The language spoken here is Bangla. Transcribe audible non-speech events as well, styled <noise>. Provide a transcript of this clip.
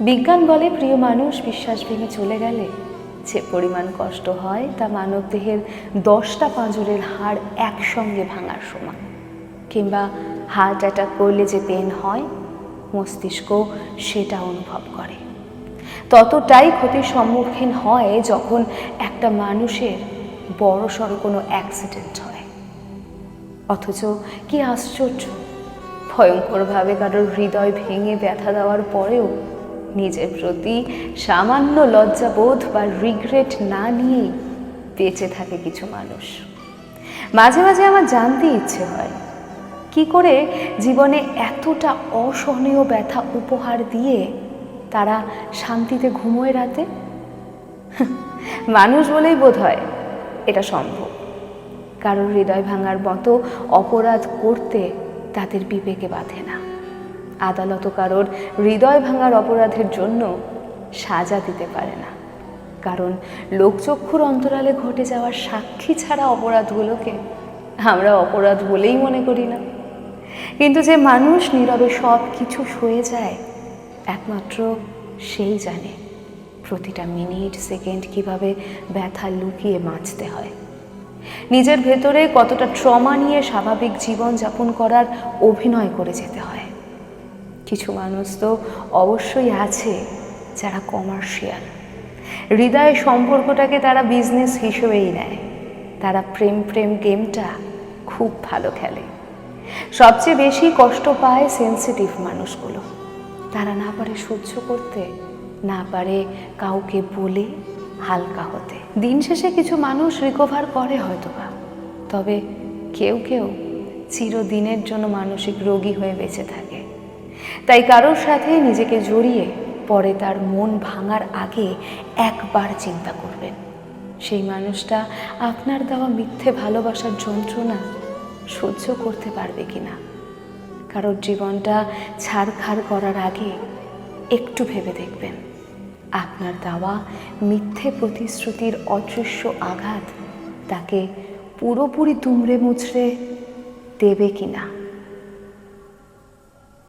বিজ্ঞান বলে প্রিয় মানুষ বিশ্বাস ভেঙে চলে গেলে যে পরিমাণ কষ্ট হয় তা মানবদেহের দশটা পাঁজরের হাড় একসঙ্গে ভাঙার সমান। কিংবা হার্ট অ্যাটাক করলে যে পেন হয়, মস্তিষ্ক সেটা অনুভব করে। ততটাই ক্ষতির সম্মুখীন হয় যখন একটা মানুষের বড় সড়ো কোনো অ্যাক্সিডেন্ট হয়। অথচ কি আশ্চর্য, ভয়ঙ্করভাবে কারোর হৃদয় ভেঙে ব্যথা দেওয়ার পরেও নিজের প্রতি সামান্য লজ্জাবোধ বা রিগ্রেট না নিয়েই বেঁচে থাকে কিছু মানুষ। মাঝে মাঝে আমার জানতে ইচ্ছে হয়, কি করে জীবনে এতটা অসহনীয় ব্যথা উপহার দিয়ে তারা শান্তিতে ঘুমোয় রাতে? <laughs> মানুষ বলেই বোধ হয় এটা সম্ভব। কারোর হৃদয় ভাঙার মতো অপরাধ করতে তাদের বিবেকে বাঁধে না। আদালত কারোর হৃদয় ভাঙার অপরাধের জন্য সাজা দিতে পারে না। কারণ লোকচক্ষুর অন্তরালে ঘটে যাওয়ার সাক্ষী ছাড়া অপরাধগুলোকে আমরা অপরাধ বলেই মনে করি না। কিন্তু যে মানুষ নীরবে সব কিছু সয়ে যায়, একমাত্র সেই জানে প্রতিটা মিনিট, সেকেন্ড কীভাবে ব্যথা লুকিয়ে বাঁচতে হয়। নিজের ভেতরে কতটা ট্রমা নিয়ে স্বাভাবিক জীবন যাপন করার অভিনয় করে যেতে হয়। কিছু মানুষ তো অবশ্যই আছে যারা কমার্শিয়াল হৃদয় সম্পর্কটাকে তারা বিজনেস হিসেবেই নেয়। তারা প্রেম প্রেম গেমটা খুব ভালো খেলে। সবচেয়ে বেশি কষ্ট পায় সেন্সিটিভ মানুষগুলো। তারা না পারে সহ্য করতে, না পারে কাউকে বলে হালকা হতে। দিন শেষে কিছু মানুষ রিকভার করে হয়তোবা। তবে কেউ কেউ চিরদিনের জন্য মানসিক রোগী হয়ে বেঁচে থাকে। তাই কারোর সাথে নিজেকে জড়িয়ে পরে তার মন ভাঙার আগে একবার চিন্তা করবেন। সেই মানুষটা আপনার দেওয়া মিথ্যে ভালোবাসার যন্ত্রণা সহ্য করতে পারবে কিনা? কারোর জীবনটা ছাড়খাড় করার আগে একটু ভেবে দেখবেন। আপনার দেওয়া মিথ্যে প্রতিশ্রুতির অদৃশ্য আঘাত তাকে পুরোপুরি তুমড়ে মুচড়ে দেবে কিনা?